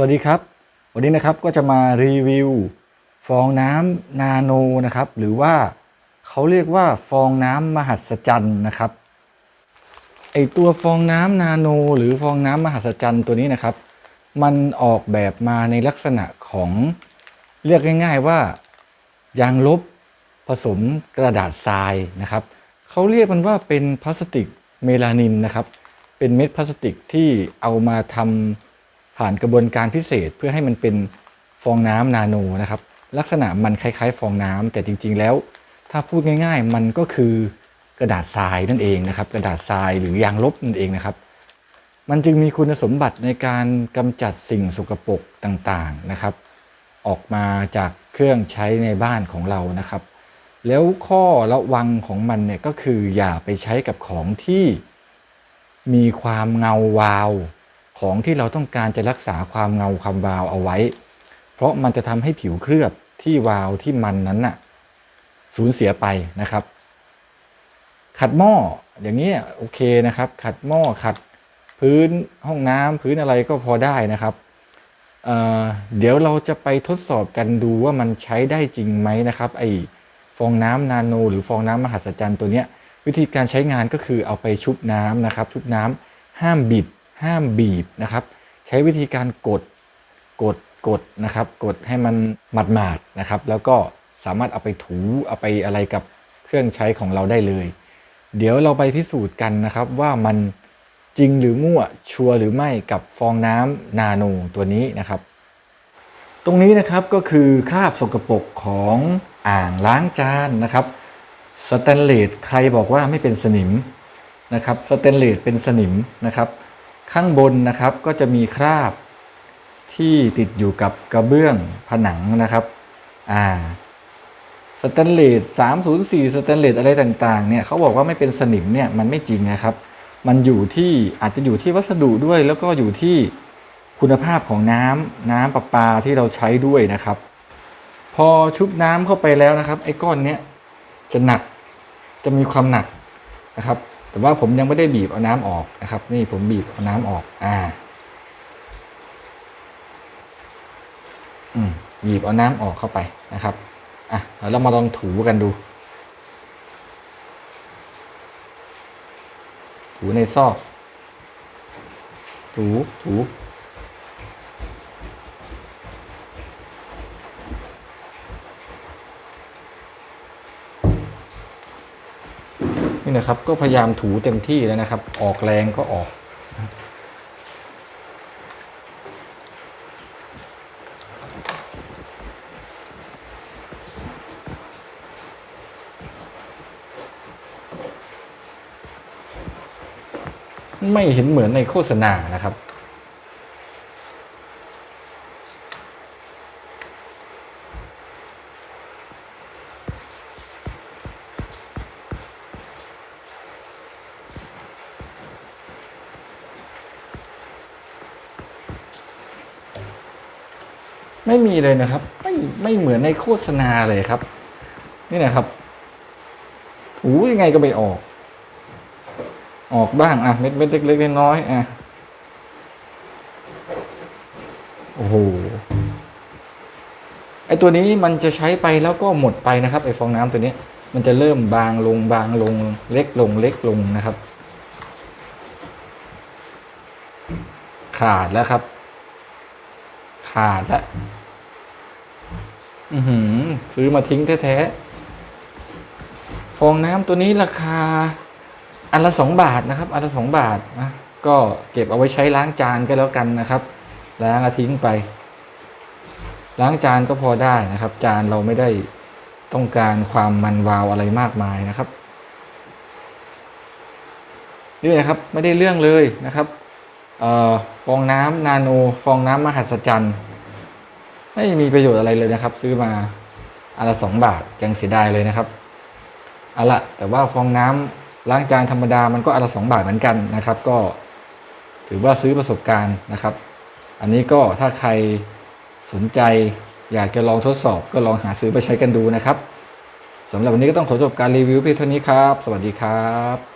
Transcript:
วัสดีครับ วันนี้นะครับก็จะมารีวิวฟองน้ำนาโนนะครับ หรือว่าเขาเรียกว่าฟองน้ำมหัศจรรย์นะครับไอตัวฟองน้ำนาโน หรือฟองน้ำมหัศจรรย์ตัวนี้นะครับ มันออกแบบมาในลักษณะของเรียกง่าย ๆว่ายางลบผสมกระดาษทรายนะครับเขาเรียกมันว่าเป็นพลาสติกเมลานินนะครับ เป็นเม็ดพลาสติกที่เอามาทำ ผ่านกระบวนการพิเศษเพื่อให้มันเป็นฟองน้ำนาโนนะครับ ลักษณะมันคล้ายๆ ฟองน้ำแต่จริง ๆ แล้ว ถ้าพูดง่าย ๆ มันก็คือกระดาษทรายนั่นเองนะครับ กระดาษทรายหรือยางลบนั่นเองนะครับ มันจึงมีคุณสมบัติในการกำจัดสิ่งสกปรกต่างๆนะครับ ออกมาจากเครื่องใช้ในบ้านของเรานะครับ แล้วข้อระวังของมันเนี่ยก็คืออย่าไปใช้กับของที่มีความเงาวาว ของที่เราต้องการจะรักษาความเงาความวาวเอาไว้ เพราะมันจะทำให้ผิวเคลือบที่วาวที่มันนั้นน่ะสูญเสียไปนะครับ ขัดหม้ออย่างนี้โอเคนะครับ ขัดหม้อขัดพื้นห้องน้ำพื้นอะไรก็พอได้นะครับเเดี๋ยวเราจะไปทดสอบกันดูว่ามันใช้ได้จริงไหมนะครับไอฟองน้ำนาโน หรือฟองน้ำมหัศจรรย์ตัวเนี้ยวิธีการใช้งานก็คือเอาไปชุบน้ำนะครับ ชุบน้ำห้ามบิด ห้ามบีบนะครับ ใช้วิธีการกดกดกดนะครับ กดให้มันหมาดๆนะครับ แล้วก็สามารถเอาไปถูเอาไปอะไรกับเครื่องใช้ของเราได้เลย เดี๋ยวเราไปพิสูจน์กันนะครับว่ามันจริงหรือมั่วชัวร์หรือไม่กับฟองน้ำนาโนตัวนี้นะครับ ตรงนี้นะครับก็คือคราบสกปรกของอ่างล้างจานนะครับสแตนเลสใครบอกว่าไม่เป็นสนิมนะครับสแตนเลสเป็นสนิมนะครับ ข้างบนนะครับก็จะมีคราบที่ติดอยู่กับกระเบื้องผนังนะครับ อ่า สแตนเลส304 สแตนเลสอะไรต่างๆ เนี่ยเขาบอกว่าไม่เป็นสนิมเนี่ยมันไม่จริงนะครับ มันอยู่ที่อาจจะอยู่ที่วัสดุด้วย แล้วก็อยู่ที่คุณภาพของน้ำน้ำประปาที่เราใช้ด้วยนะครับ พอชุบน้ำเข้าไปแล้วนะครับ ไอ้ก้อนเนี้ยจะหนักจะมีความหนักนะครับ แต่ว่าผมยังไม่ได้บีบเอาน้ำออกนะครับ นี่ผมบีบเอาน้ำออก อ่า อืมบีบเอาน้ำออกเข้าไปนะครับ อะแล้วเรามาลองถูกันดู ถูในซอก ถูถู นี่นะครับก็พยายามถูเต็มที่แล้วนะครับ ออกแรงก็ออกไม่เห็นเหมือนในโฆษณานะครับ ไม่มีเลยนะครับ ไม่ไม่เหมือนในโฆษณาเลยครับ นี่นะครับถูยังไงก็ไม่ออก ออกบ้างอะเม็ดเม็ดเล็กๆน้อยๆอะโอ้โหไอตัวนี้มันจะใช้ไปแล้วก็หมดไปนะครับไอฟองน้ำตัวนี้ มันจะเริ่มบางลงบางลงเล็กลงเล็กลงนะครับ ขาดแล้วครับ ขาดล้วอือหือ ซื้อมาทิ้งแท้ๆฟองน้ำตัวนี้ราคา อันละสองบาทนะครับ อันละสองบาทนะก็เก็บเอาไว้ใช้ล้างจานก็แล้วกันนะครับ ล้างอาทิ้งไป ล้างจานก็พอได้นะครับ จานเราไม่ได้ต้องการความมันวาวอะไรมากมายนะครับนี่นะครับไม่ได้เรื่องเลยนะครับออฟองน้ำนาโน ฟองน้ำมหัศจรรย์ ไม่มีประโยชน์อะไรเลยนะครับ ซื้อมาอันละสองบาทยังเสียดายเลยนะครับเอาละแต่ว่าฟองน้ำล้างจานธรรมดามันก็อันละสองบาทเหมือนกันนะครับ ก็ถือว่าซื้อประสบการณ์นะครับ อันนี้ก็ถ้าใครสนใจอยากจะลองทดสอบก็ลองหาซื้อไปใช้กันดูนะครับสำหรับวันนี้ก็ต้องขอจบการรีวิวเพียงเท่านี้ครับ สวัสดีครับ